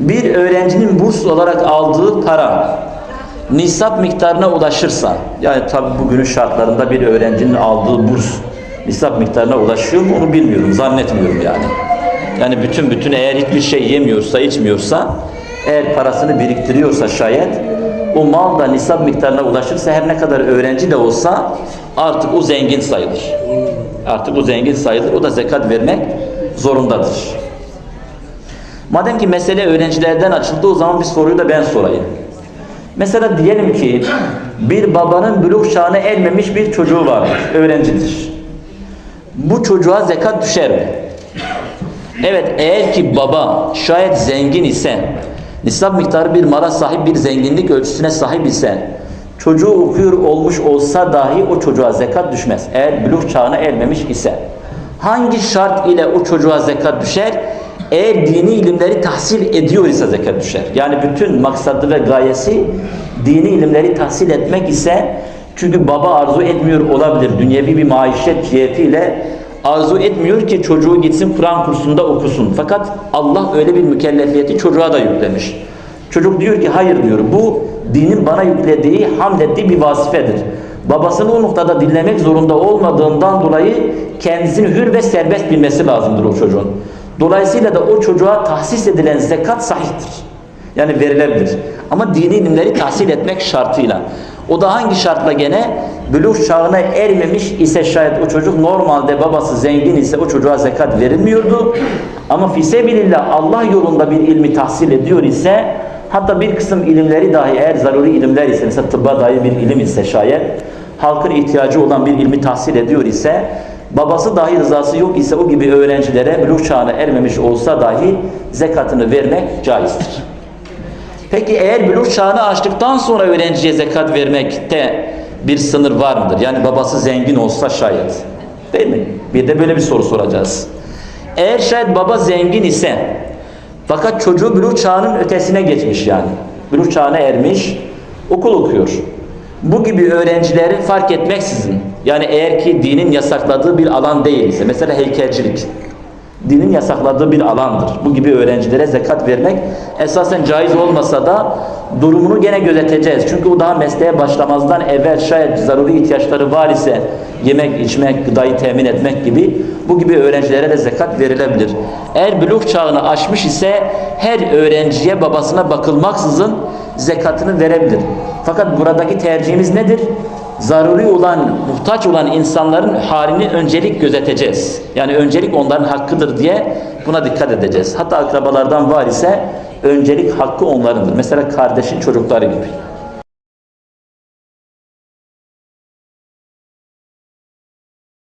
bir öğrencinin burs olarak aldığı para nisap miktarına ulaşırsa yani tabi bugünün şartlarında bir öğrencinin aldığı burs nisap miktarına ulaşıyor mu onu bilmiyorum zannetmiyorum yani. Yani bütün bütün eğer hiçbir şey yemiyorsa içmiyorsa eğer parasını biriktiriyorsa şayet o mal da nisap miktarına ulaşırsa her ne kadar öğrenci de olsa artık o zengin sayılır. Artık o zengin sayılır. O da zekat vermek zorundadır. Madem ki mesele öğrencilerden açıldı o zaman bir soruyu da ben sorayım. Mesela diyelim ki bir babanın buluğ çağına ermemiş bir çocuğu vardır, öğrencidir. Bu çocuğa zekat düşer mi? Evet eğer ki baba şayet zengin ise, nisap miktarı bir mala sahip bir zenginlik ölçüsüne sahip ise, çocuğu okuyor olmuş olsa dahi o çocuğa zekat düşmez. Eğer buluğ çağına ermemiş ise. Hangi şart ile o çocuğa zekat düşer? Eğer dini ilimleri tahsil ediyor ise zekat düşer. Yani bütün maksadı ve gayesi dini ilimleri tahsil etmek ise çünkü baba arzu etmiyor olabilir. Dünyevi bir maişet cihetiyle arzu etmiyor ki çocuğu gitsin Kur'an kursunda okusun. Fakat Allah öyle bir mükellefiyeti çocuğa da yüklemiş. Çocuk diyor ki hayır diyor bu dinin bana yüklediği, hamlettiği bir vazifedir. Babasını o noktada dinlemek zorunda olmadığından dolayı kendisini hür ve serbest bilmesi lazımdır o çocuğun. Dolayısıyla da o çocuğa tahsis edilen zekat sahihtir. Yani verilebilir. Ama dini ilimleri tahsil etmek şartıyla. O da hangi şartla gene? Buluğ çağına ermemiş ise şayet o çocuk normalde babası zengin ise o çocuğa zekat verilmiyordu. Ama fisebilillah Allah yolunda bir ilmi tahsil ediyor ise hatta bir kısım ilimleri dahi eğer zaruri ilimler ise mesela tıbba dair bir ilim ise şayet halkın ihtiyacı olan bir ilmi tahsil ediyor ise babası dahi rızası yok ise o gibi öğrencilere buluğ çağına ermemiş olsa dahi zekatını vermek caizdir. Peki eğer buluğ çağını açtıktan sonra öğrenciye zekat vermekte bir sınır var mıdır? Yani babası zengin olsa şayet. Değil mi? Bir de böyle bir soru soracağız. Eğer şayet baba zengin ise fakat çocuğu buluğ çağının ötesine geçmiş yani. Buluğ çağına ermiş, okul okuyor. Bu gibi öğrencileri fark etmeksizin yani eğer ki dinin yasakladığı bir alan değilse mesela heykelcilik dinin yasakladığı bir alandır. Bu gibi öğrencilere zekat vermek esasen caiz olmasa da durumunu gene gözeteceğiz. Çünkü o daha mesleğe başlamazdan evvel şayet zaruri ihtiyaçları var ise yemek, içmek, gıdayı temin etmek gibi bu gibi öğrencilere de zekat verilebilir. Eğer buluğ çağını aşmış ise her öğrenciye babasına bakılmaksızın zekatını verebilir. Fakat buradaki tercihimiz nedir? Zaruri olan, muhtaç olan insanların halini öncelik gözeteceğiz. Yani öncelik onların hakkıdır diye buna dikkat edeceğiz. Hatta akrabalardan var ise öncelik hakkı onlarındır. Mesela kardeşin çocukları gibi.